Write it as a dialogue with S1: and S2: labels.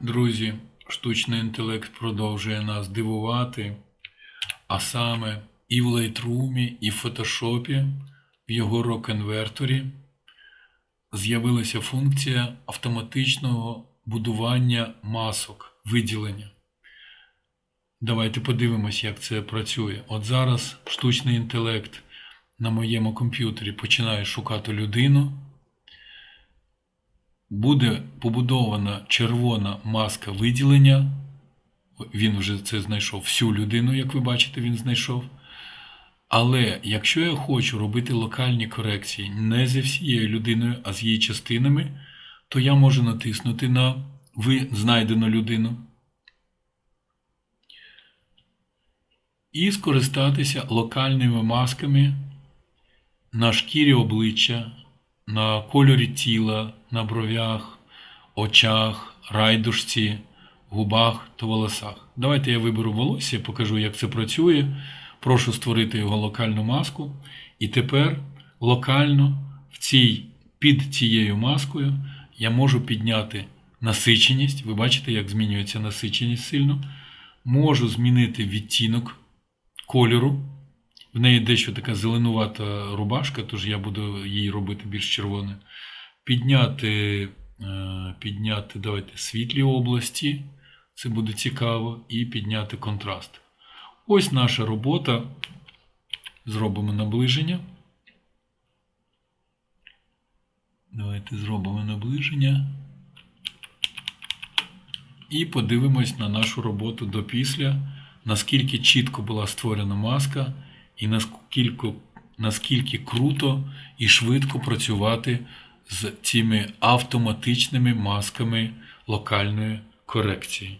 S1: Друзі, штучний інтелект продовжує нас дивувати, а саме і в Lightroom, і в Photoshop, в його рок-конверторі з'явилася функція автоматичного будування масок, виділення. Давайте подивимось, як це працює. От зараз штучний інтелект на моєму комп'ютері починає шукати людину. Буде побудована червона маска виділення. Він вже це знайшов всю людину, як ви бачите, він знайшов. Але якщо я хочу робити локальні корекції не зі всією людиною, а з її частинами, то я можу натиснути на ви знайдену людину і скористатися локальними масками на шкірі обличчя, на кольорі тіла, на бровях, очах, райдушці, губах та волосах. Давайте я виберу волосся, покажу, як це працює. Прошу створити його локальну маску. І тепер локально в цій, під цією маскою я можу підняти насиченість. Ви бачите, як змінюється насиченість сильно. Можу змінити відтінок кольору. В неї дещо така зеленувата рубашка, тож я буду її робити більш червоною. Підняти, е, підняти давайте, світлі області, це буде цікаво, і підняти контраст. Ось наша робота. Зробимо наближення. Давайте зробимо наближення. І подивимось на нашу роботу до після, наскільки чітко була створена маска, і наскільки, наскільки круто і швидко працювати з цими автоматичними масками локальної корекції.